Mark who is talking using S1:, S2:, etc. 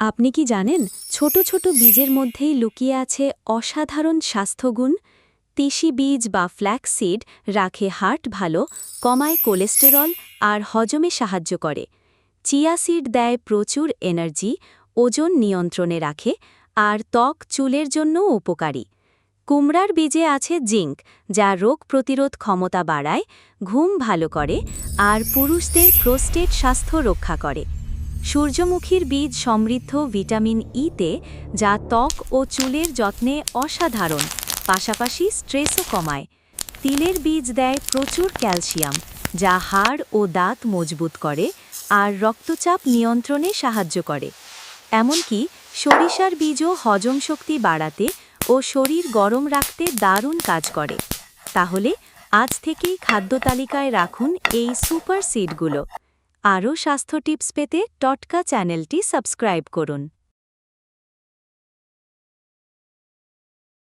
S1: আপনি কি জানেন, ছোট ছোট বীজের মধ্যেই লুকিয়ে আছে অসাধারণ স্বাস্থ্যগুণ? তিসি বীজ বা ফ্ল্যাক্স সিড রাখে হার্ট ভালো, কমায় কোলেস্টেরল আর হজমে সাহায্য করে। চিয়া সিড দেয় প্রচুর এনার্জি, ওজন নিয়ন্ত্রণে রাখে আর ত্বক চুলের জন্যও উপকারী। কুমড়ার বীজে আছে জিঙ্ক, যা রোগ প্রতিরোধ ক্ষমতা বাড়ায়, ঘুম ভালো করে আর পুরুষদের প্রোস্টেট স্বাস্থ্য রক্ষা করে। সূর্যমুখীর বীজ সমৃদ্ধ ভিটামিন ইতে যা ত্বক ও চুলের যত্নে অসাধারণ, পাশাপাশি স্ট্রেসও কমায়। তিলের বীজ দেয় প্রচুর ক্যালসিয়াম, যা হাড় ও দাঁত মজবুত করে আর রক্তচাপ নিয়ন্ত্রণে সাহায্য করে। এমনকি সরিষার বীজও হজম শক্তি বাড়াতে ও শরীর গরম রাখতে দারুণ কাজ করে। তাহলে আজ থেকেই খাদ্য তালিকায় রাখুন এই সুপার সিডগুলো। আরও স্বাস্থ্য টিপস পেতে টটকা চ্যানেলটি সাবস্ক্রাইব করুন।